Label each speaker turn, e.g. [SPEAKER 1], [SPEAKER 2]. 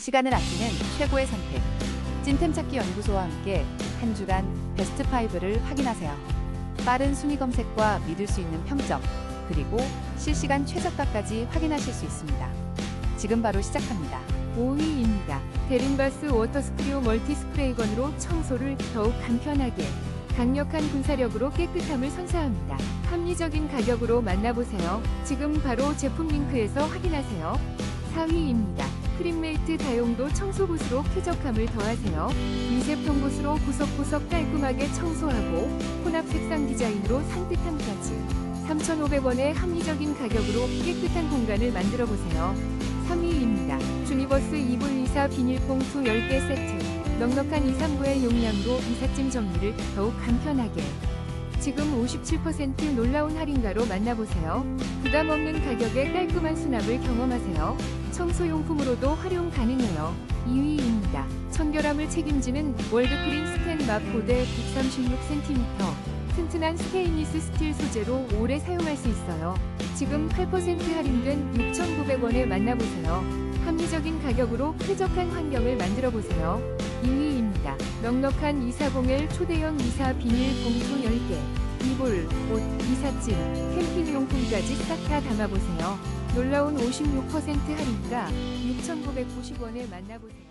[SPEAKER 1] 시간을 아끼는 최고의 선택. 찐템 찾기 연구소와 함께 한 주간 베스트 5를 확인하세요. 빠른 순위 검색과 믿을 수 있는 평점, 그리고 실시간 최저가까지 확인하실 수 있습니다. 지금 바로 시작합니다.
[SPEAKER 2] 5위입니다. 데린바스 워터스크류 멀티스프레이건으로 청소를 더욱 간편하게 강력한 분사력으로 깨끗함을 선사합니다. 합리적인 가격으로 만나보세요. 지금 바로 제품 링크에서 확인하세요. 4위입니다. 크림메이트 다용도 청소붓으로 쾌적함을 더하세요. 미세평 붓으로 구석구석 깔끔하게 청소하고 혼합 색상 디자인으로 산뜻함까지 3,500원의 합리적인 가격으로 깨끗한 공간을 만들어 보세요. 3위입니다. 주니버스 이불 이사 비닐봉투 10개 세트. 넉넉한 2, 3부의 용량으로 이삿짐 정리를 더욱 간편하게. 지금 57% 놀라운 할인가로 만나보세요. 부담 없는 가격에 깔끔한 수납을 경험하세요. 청소용품으로도 활용 가능해요. 2위입니다. 청결함을 책임지는 월드크린 스텐 마포대 136cm. 튼튼한 스테인리스 스틸 소재로 오래 사용할 수 있어요. 지금 8% 할인된 6,900원에 만나보세요. 합리적인 가격으로 쾌적한 환경을 만들어 보세요. 2위입니다. 넉넉한 240L 초대형 이사 비닐 봉투 10개. 이불, 옷, 이삿짐, 캠핑용품까지 싹 다 담아보세요. 놀라운 56% 할인가 6,990원에 만나보세요.